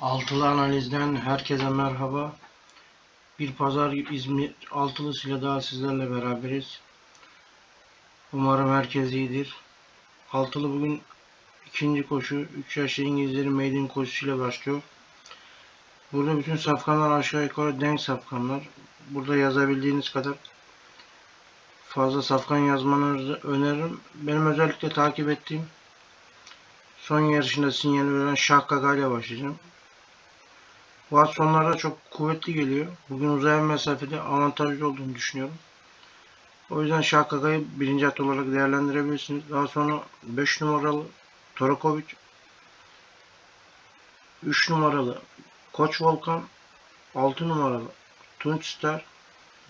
Altılı analizden herkese merhaba. Bir pazar İzmir altılısıyla daha sizlerle beraberiz. Umarım herkes iyidir. Altılı bugün ikinci koşu 3 yaşlı İngilizlerin maiden koşusuyla başlıyor. Burada bütün safkanlar aşağı yukarı denk safkanlar. Burada yazabildiğiniz kadar fazla safkan yazmanızı öneririm. Benim özellikle takip ettiğim son yarışında sinyal veren Şahkaka ile başlayacağım. Bu at sonlarda çok kuvvetli geliyor. Bugün uzayan mesafede avantajlı olduğunu düşünüyorum. O yüzden Şahkaka'yı birinci at olarak değerlendirebilirsiniz. Daha sonra 5 numaralı Torakovic, 3 numaralı Koç Volkan, 6 numaralı Tunç Star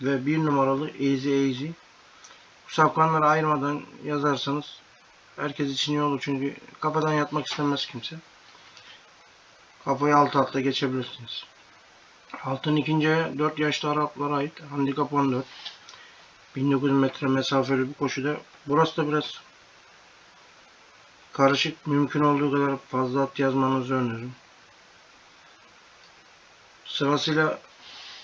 ve 1 numaralı Easy Easy. Bu safkanları ayırmadan yazarsanız herkes için iyi olur çünkü kafadan yatmak istemez kimse. Kafayı alt alta geçebilirsiniz. Altın ikinciye 4 yaşlı Araplara ait handikap 14. 1900 metre mesafeli bir koşuda. Burası da biraz karışık. Mümkün olduğu kadar fazla at yazmanızı öneririm. Sırasıyla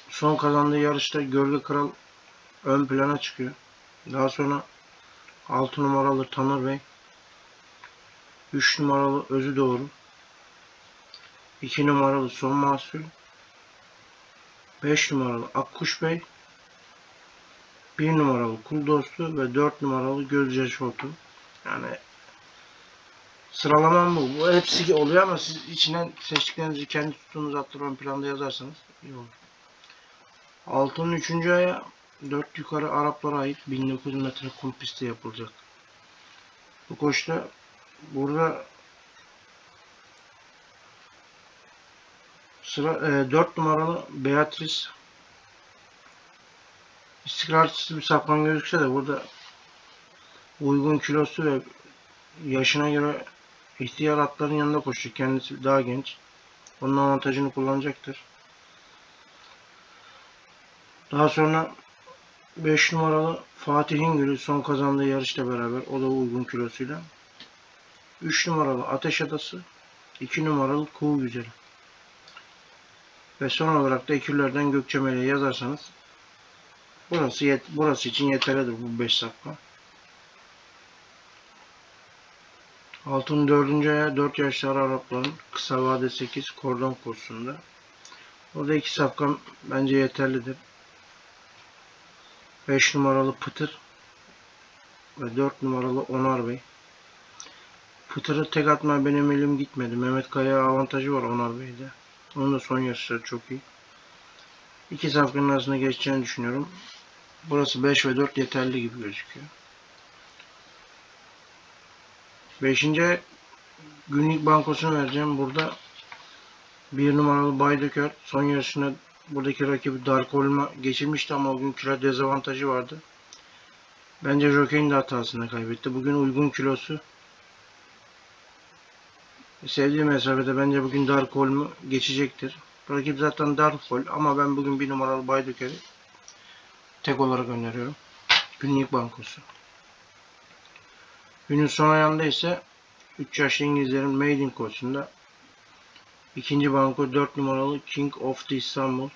son kazandığı yarışta Gölge Kral ön plana çıkıyor. Daha sonra 6 numaralı Taner Bey 3 numaralı Özü Doğru 2 numaralı Son Mahsul 5 numaralı Akkuş Bey 1 numaralı Kul Dostu ve 4 numaralı Gözce Şotu yani sıralamam bu. Bu hepsi oluyor ama siz içinden seçtiklerinizi kendi tuttuğunuz atları ön planda yazarsanız iyi olur. Altının 3. aya 4 yukarı Araplara ait 1900 metre kum pisti yapılacak. Bu koşuda burada sıra e, 4 numaralı Beatrice istikrarsız bir safkan gözükse de burada uygun kilosu ve yaşına göre ihtiyar atların yanında koşuyor. Kendisi daha genç. Onun avantajını kullanacaktır. Daha sonra 5 numaralı Fatih İngiliz son kazandığı yarışla beraber o da uygun kilosuyla. 3 numaralı Ateş Adası, 2 numaralı Kuğu Güzeli. Ve son olarak da ekürlerden Gökçemeli yazarsanız burası yet burası için yeterlidir bu 5 safka. Altın 4. aya 4 yaşlı Arapların kısa vade 8 kordon kursunda. Orada 2 safkan bence yeterlidir. 5 numaralı Pıtır ve 4 numaralı Onar Bey. Pıtır'ı tek atma benim elim gitmedi. Mehmet Kaya avantajı var Onar Bey'de. Onun da son yarışları çok iyi. İki safkanın arasında geçeceğini düşünüyorum. Burası 5 ve 4 yeterli gibi gözüküyor. 5. günlük bankosunu vereceğim. Burada bir numaralı Baydöker son yarışında buradaki rakibi Dark Olm'a geçirmişti ama o gün kilo dezavantajı vardı. Bence Jockey'in de hatasını kaybetti. Bugün uygun kilosu sevdiği mesafede bence bugün Dark Olm'u geçecektir. Rakip zaten Dark Hol ama ben bugün bir numaralı Baydöker'i tek olarak öneriyorum. Günlük bankosu. Günün son ayağında ise 3 yaşlı İngilizlerin Maiden koçunda ikinci banko 4 numaralı King of the İstanbul.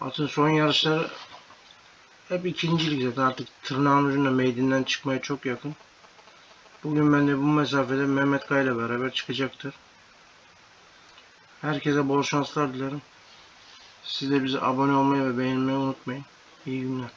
Atın son yarışları hep ikincilik zaten artık tırnağın ucunda Maiden'den çıkmaya çok yakın. Bugün ben de bu mesafede Mehmet Kaya ile beraber çıkacaktır. Herkese bol şanslar dilerim. Siz de bize abone olmayı ve beğenmeyi unutmayın. İyi günler.